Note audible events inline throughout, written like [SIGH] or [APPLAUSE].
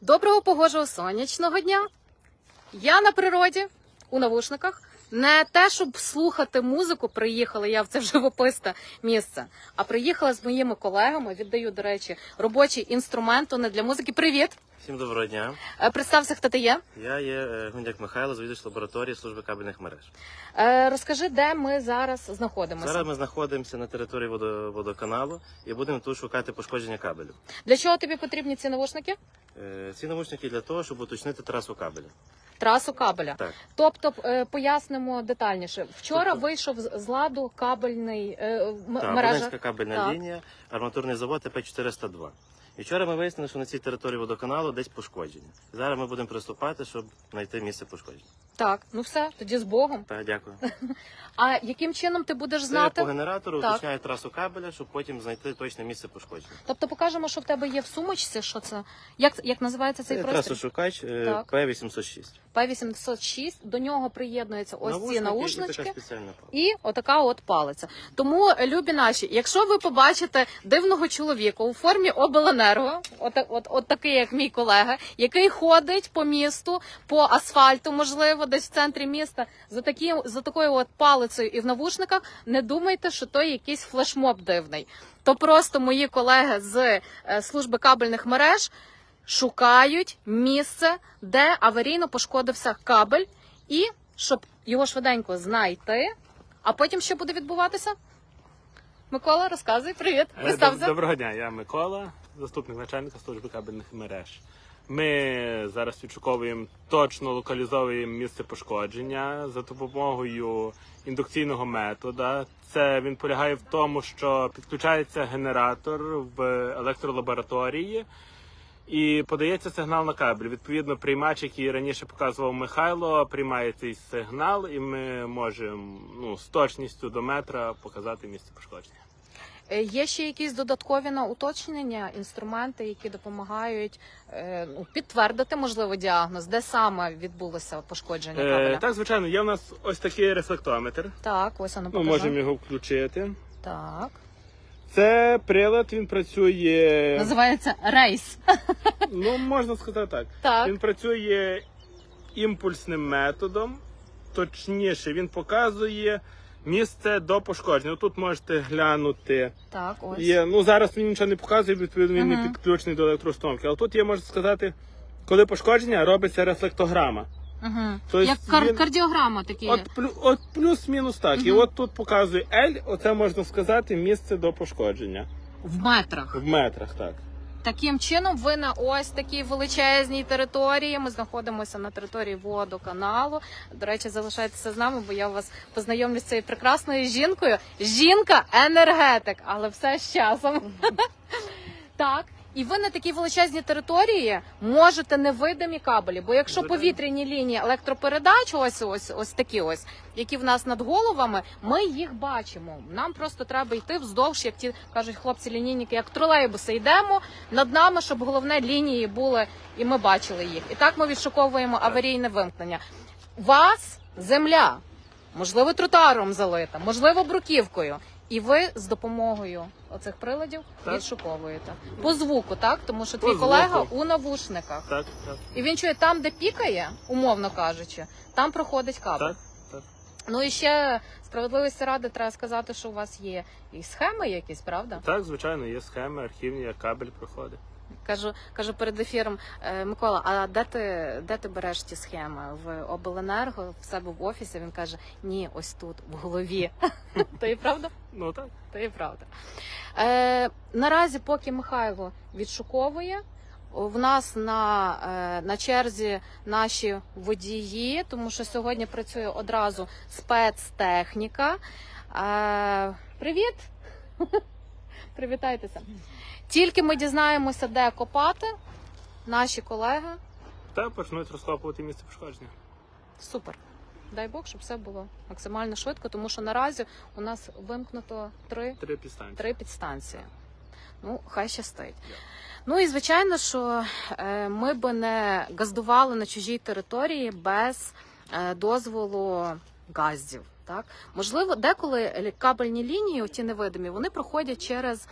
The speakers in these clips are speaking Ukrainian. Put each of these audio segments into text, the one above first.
Доброго погожого сонячного дня. Я на природі у навушниках. Не те, щоб слухати музику, приїхала я в це живописне місце, а приїхала з моїми колегами. Віддаю, до речі, робочий інструмент не для музики. Привіт! Всім доброго дня. Е, Представся, хто ти є. Я є е, Гундяк Михайло, завідувач лабораторії служби кабельних мереж. Е, Розкажи, де ми зараз знаходимося. Зараз ми знаходимося на території водо- водоканалу і будемо тут шукати пошкодження кабелю. Для чого тобі потрібні ці навушники? Ці навушники для того, щоб уточнити трасу кабелю. Трасу кабеля. Так. Тобто, пояснимо детальніше. Вчора Тобто- вийшов з ладу кабельний Так, мережа. Кабельна Так. лінія, арматурний завод ТП-402. І вчора ми вияснили, що на цій території водоканалу десь пошкодження. Зараз ми будемо приступати, щоб знайти місце пошкодження. Так, ну все, тоді з Богом. Так, дякую. [LAUGHS] А яким чином ти будеш Це знати? по генератору Так. уточняє трасу кабеля, щоб потім знайти точне місце пошкодження. Тобто покажемо, що в тебе є в сумочці. Що це? Як, як називається цей Це пристрій? трасошукач е, Так. П-806. P806. До нього приєднується ось ці І така наушнички. спеціальна палка. І отака от палиця. Тому, любі наші, якщо ви побачите дивного чоловіка у формі обленерго, от, от, от такий, як мій колега, який ходить по місту, по асфальту, можливо, десь в центрі міста, за такі, за такою от палицею і в навушниках, не думайте, що то якийсь флешмоб дивний. То просто мої колеги з е, служби кабельних мереж шукають місце, де аварійно пошкодився кабель, і щоб його швиденько знайти. А потім що буде відбуватися? Микола, розказуй, привіт. Е, Представся. Доброго дня, я Микола, заступник начальника служби кабельних мереж. Ми зараз відшуковуємо точно локалізовуємо місце пошкодження за допомогою індукційного метода. Це він полягає в тому, що підключається генератор в електролабораторії і подається сигнал на кабель. Відповідно, приймач, який раніше показував Михайло, приймає цей сигнал, і ми можемо ну, з точністю до метра показати місце пошкодження. Е, Є ще якісь додаткові на уточнення, інструменти, які допомагають е, ну, підтвердити, можливо, діагноз, де саме відбулося пошкодження кабеля. Е, так, звичайно, є в нас ось такий рефлектометр. Так, ось воно Ми можемо його включити. Так. Це прилад, він працює. Називається рейс. [LAUGHS] Ну, можна сказати так. Так. Він працює імпульсним методом. Точніше, він показує місце до пошкодження. Тут можете глянути. Так, ось. Є, ну зараз він нічого не показує, відповідно, він Мгм. не підключений до електроустановки. Але тут є, можна сказати, коли пошкодження робиться рефлектограма. Угу. Тобто Як кар- він- кардіограма такі. От, плю, от плюс-мінус так. І Мгм. от тут показує L, оце можна сказати місце до пошкодження. В метрах. В метрах, так. Таким чином, ви на ось такій величезній території. Ми знаходимося на території водоканалу. До речі, залишайтеся з нами, бо я вас познайомлю з цією прекрасною жінкою. Жінка енергетик, але все з часом. Так. І ви на такій величезній території можете невидимі кабелі. Бо якщо повітряні лінії електропередач, ось ось ось такі ось, які в нас над головами, ми їх бачимо. Нам просто треба йти вздовж, як ті кажуть хлопці лінійники, як тролейбуси йдемо над нами, щоб головне лінії були, і ми бачили їх. І так ми відшуковуємо аварійне вимкнення. Вас земля, можливо, тротуаром залита, можливо, бруківкою. І ви з допомогою оцих приладів Так. відшуковуєте по звуку, так тому що По твій колега звуку. у навушниках, Так, так, і він чує там, де пікає, умовно кажучи, там проходить кабель. так, так. Ну і ще справедливості ради треба сказати, що у вас є і схеми якісь, правда? Так, звичайно, є схеми архівні, як кабель проходить. Кажу, кажу перед ефіром, е, Микола, а де ти де ти береш ті схеми? В обленерго в себе в офісі? Він каже: Ні, ось тут, в голові. [LAUGHS] То і правда? Ну так. То і правда. Е, наразі, поки Михайло відшуковує, в нас на, е, на черзі наші водії, тому що сьогодні працює одразу спецтехніка. Привіт! [LAUGHS] Привітайтеся. Тільки ми дізнаємося, де копати, наші колеги. Так, почнуть розкопувати місце пошкодження. Супер. Дай Бог, щоб все було максимально швидко, тому що наразі у нас вимкнуто три Три підстанції. три підстанції. Ну, хай щастить. Ну і звичайно, що е, ми би не газдували на чужій території без е, дозволу газдів. Так? Можливо, деколи кабельні лінії, ті невидимі, вони проходять через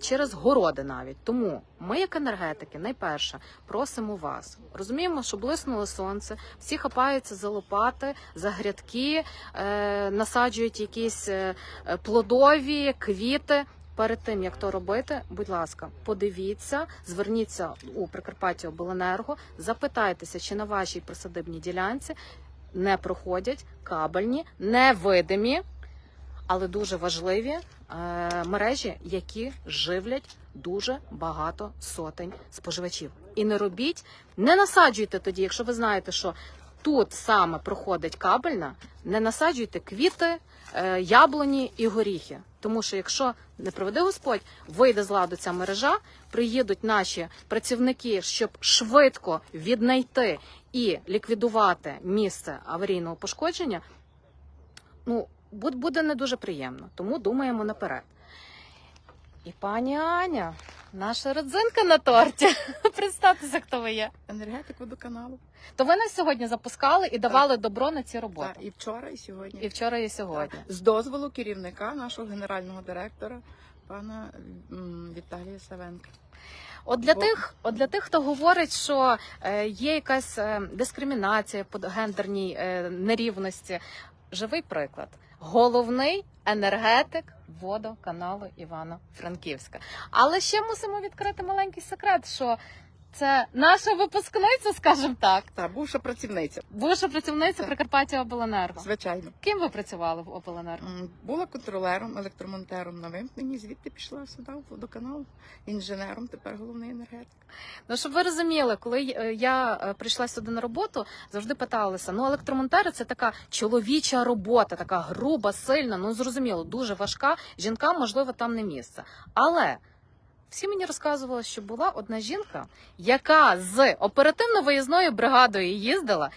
через городи навіть. Тому ми, як енергетики, найперше просимо вас. Розуміємо, що блиснуло сонце, всі хапаються за лопати, за грядки, е, насаджують якісь е, е, плодові квіти. Перед тим як то робити, будь ласка, подивіться, зверніться у Прикарпаття Обленерго, запитайтеся, чи на вашій присадибній ділянці не проходять кабельні, невидимі, але дуже важливі е, мережі, які живлять дуже багато сотень споживачів. І не робіть, не насаджуйте тоді, якщо ви знаєте, що тут саме проходить кабельна, не насаджуйте квіти, е, яблуні і горіхи. Тому що якщо не приведе Господь, вийде з ладу ця мережа, приїдуть наші працівники, щоб швидко віднайти і ліквідувати місце аварійного пошкодження, ну буде не дуже приємно. Тому думаємо наперед. І пані Аня, наша родзинка на торті. [LAUGHS] Представтеся, хто ви є. енергетик водоканалу. То ви нас сьогодні запускали і давали добро на ці роботи. Так, і вчора, і сьогодні. І вчора, і сьогодні. Так, з дозволу керівника нашого генерального директора пана Віталія Савенка. От для Бо- тих, от для тих, хто говорить, що е, є якась е, дискримінація по гендерній е, нерівності. Живий приклад. Головний енергетик водоканалу Івана Франківська. Але ще мусимо відкрити маленький секрет, що це наша випускниця, скажімо так, Та бувша працівниця, бувша працівниця Так. Прикарпаття Обленерго. звичайно. Ким ви працювали в Обленерго? Була контролером, електромонтером на вимкненні, звідти пішла сюди, в водоканал, інженером, тепер головний енергетик. Ну, щоб ви розуміли, коли е, я е, прийшла сюди на роботу, завжди питалися: ну, електромонтери це така чоловіча робота, така груба, сильна, ну зрозуміло, дуже важка. Жінкам, можливо, там не місце. Але всі мені розказували, що була одна жінка, яка з оперативно-виїзною бригадою їздила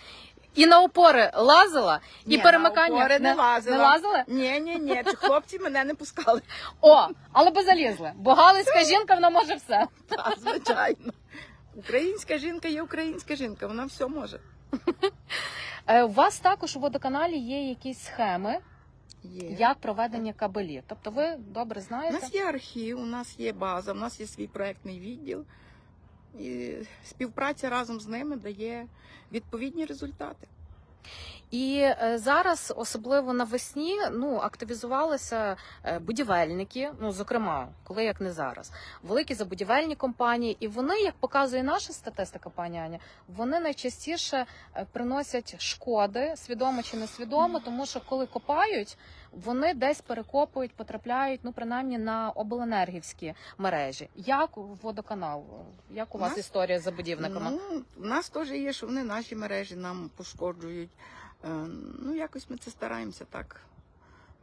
і на опори лазила, і Ні, перемикання на опори не лазила. Не лазили? Ні, ні, ні, чи хлопці мене не пускали. О, але би залізли. Бо галицька жінка вона може все. Та, звичайно. Українська жінка є українська жінка, вона все може. Е, У вас також у водоканалі є якісь схеми. Є. як проведення кабелів. Тобто ви добре У знаєте. нас є архів, у нас є база, у нас є свій проектний відділ. І співпраця разом з ними дає відповідні результати. І е, зараз, особливо навесні, ну активізувалися е, будівельники. Ну зокрема, коли як не зараз, великі забудівельні компанії, і вони, як показує наша статистика, пані Аня, вони найчастіше е, приносять шкоди, свідомо чи несвідомо, тому що коли копають, вони десь перекопують, потрапляють, ну принаймні на обленергівські мережі. Як водоканал? Як у вас нас- історія з забудівниками? Ну, у нас теж є, що вони наші мережі нам пошкоджують. Е, Ну, якось ми це стараємося так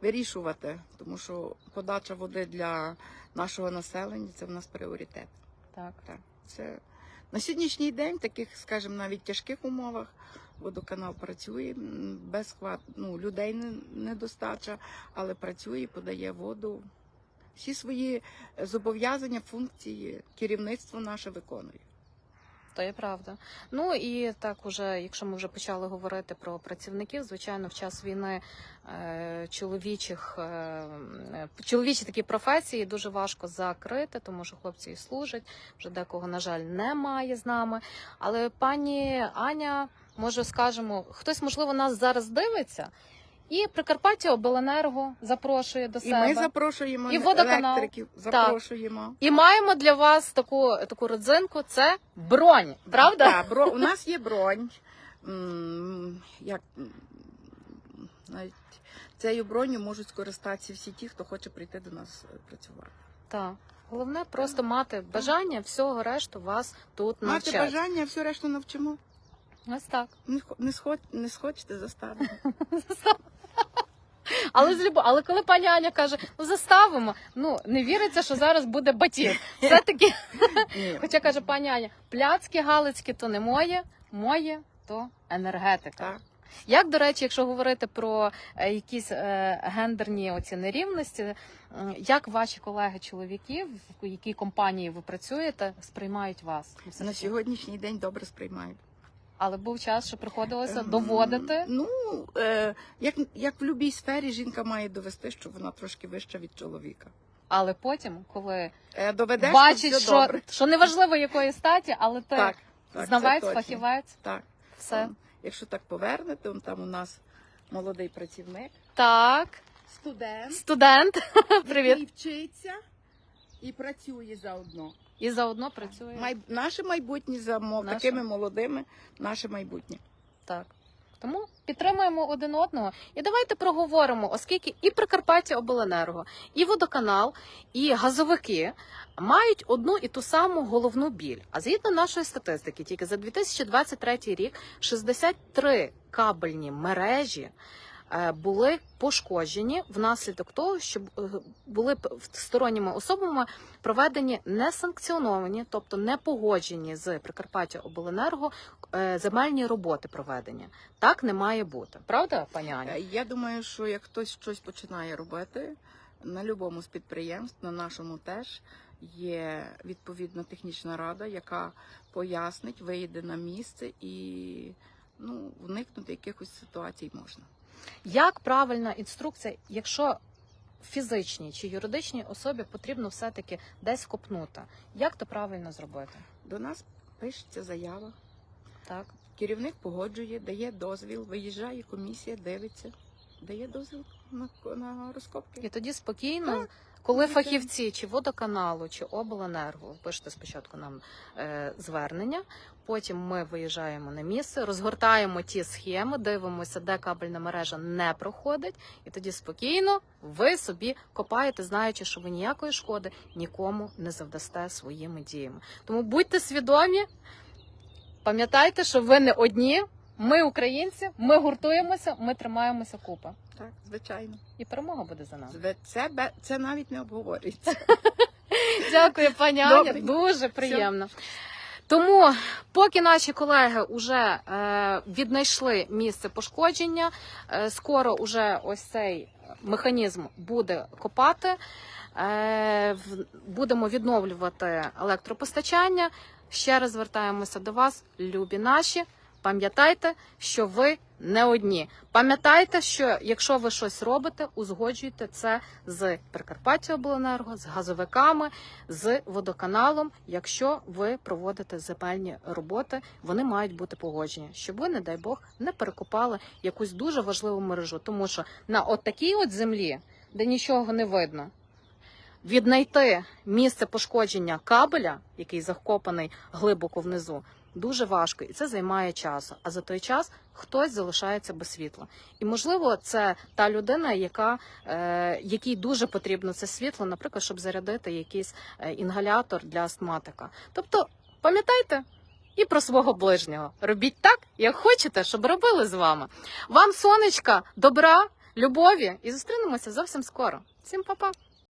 вирішувати, тому що подача води для нашого населення це в нас пріоритет. Так. Так. Це на сьогоднішній день, в таких, скажімо, навіть тяжких умовах, водоканал працює без хват, ну, людей не, недостача, але працює, подає воду. Всі свої е, зобов'язання, функції керівництво наше виконує. То є правда. Ну і так, уже, якщо ми вже почали говорити про працівників, звичайно, в час війни е, чоловічих е, чоловічі такі професії дуже важко закрити, тому що хлопці і служать. Вже декого, на жаль, немає з нами. Але пані Аня, може, скажемо, хтось можливо нас зараз дивиться. І Прикарпаття Обленерго запрошує до І себе. ми запрошуємо І водоканал. електриків, запрошуємо. І маємо для вас таку таку родзинку. Це бронь, правда? Так, бро, у нас є бронь. М, Як, навіть цією броню можуть скористатися всі ті, хто хоче прийти до нас е, працювати. Так. Головне просто мати бажання, всього решту вас тут Мати навчать. бажання, всю решту навчимо. Ось так. Не, хо- не, схоч, не схочете, заставимо. [LAUGHS] Але з любов. Але коли пані Аня каже, ну заставимо, ну не віриться, що зараз буде батіг. Все таки, Ні. [LAUGHS] хоча каже пані Аня, пляцки галицькі то не моє, моє то енергетика. Так. Як до речі, якщо говорити про е, якісь е, гендерні оці нерівності, м, як ваші колеги-чоловіки, в якій компанії ви працюєте, сприймають вас? На сьогоднішній день добре сприймають. Але був час, що приходилося Ем, доводити. Ну, е, як, як в будь-якій сфері, жінка має довести, що вона трошки вища від чоловіка. Але потім, коли Е, Доведеш, бачить, все що, добре. що неважливо якої статі, але ти Так, так, знавець, фахівець, Так. все. Ем, Якщо так повернете, он там у нас молодий працівник, Так, студент, студент, [LAUGHS] привіт. який вчиться і працює заодно. І заодно працює. Май... Наше майбутнє за. Наше. такими молодими, наше майбутнє. Так. Тому підтримуємо один одного. І давайте проговоримо, оскільки і Прикарпаття Обленерго, і водоканал, і газовики мають одну і ту саму головну біль. А згідно нашої статистики, тільки за 2023 рік 63 кабельні мережі. Е, Були пошкоджені внаслідок того, що е, були сторонніми особами проведені несанкціоновані, тобто не погоджені з Прикарпаття Обленерго е, земельні роботи проведені. Так не має бути. Правда, пані Аня? Я думаю, що як хтось щось починає робити на будь-якому з підприємств, на нашому теж є відповідна технічна рада, яка пояснить, вийде на місце і ну, уникнути якихось ситуацій можна. Як правильна інструкція, якщо фізичній чи юридичній особі потрібно все-таки десь копнути? Як то правильно зробити? До нас пишеться заява, Так. керівник погоджує, дає дозвіл, виїжджає комісія, дивиться, дає дозвіл на, на розкопки. І тоді спокійно, Так, коли фахівці чи водоканалу, чи обленерго пишете спочатку нам е, звернення. Потім ми виїжджаємо на місце, розгортаємо ті схеми, дивимося, де кабельна мережа не проходить, і тоді спокійно ви собі копаєте, знаючи, що ви ніякої шкоди нікому не завдасте своїми діями. Тому будьте свідомі, пам'ятайте, що ви не одні. Ми українці, ми гуртуємося, ми тримаємося купи. Так, звичайно. І перемога буде за нами. Це, це навіть не обговорюється. [LAUGHS] Дякую, пані Аня. Добре. Дуже приємно. Тому, поки наші колеги вже е, віднайшли місце пошкодження, е, скоро уже ось цей механізм буде копати. Е, будемо відновлювати електропостачання. Ще раз звертаємося до вас, любі наші. Пам'ятайте, що ви не одні. Пам'ятайте, що якщо ви щось робите, узгоджуйте це з Прикарпаття Обленерго, з газовиками, з водоканалом. Якщо ви проводите земельні роботи, вони мають бути погоджені, щоб ви, не дай Бог, не перекопали якусь дуже важливу мережу. Тому що на от такій от землі, де нічого не видно, віднайти місце пошкодження кабеля, який закопаний глибоко внизу, дуже важко, і це займає часу. А за той час хтось залишається без світла. І можливо, це та людина, яка е, якій дуже потрібно це світло, наприклад, щоб зарядити якийсь е, інгалятор для астматика. Тобто, пам'ятайте. І про свого ближнього робіть так, як хочете, щоб робили з вами. Вам сонечка, добра, любові, і зустрінемося зовсім скоро. Всім па-па!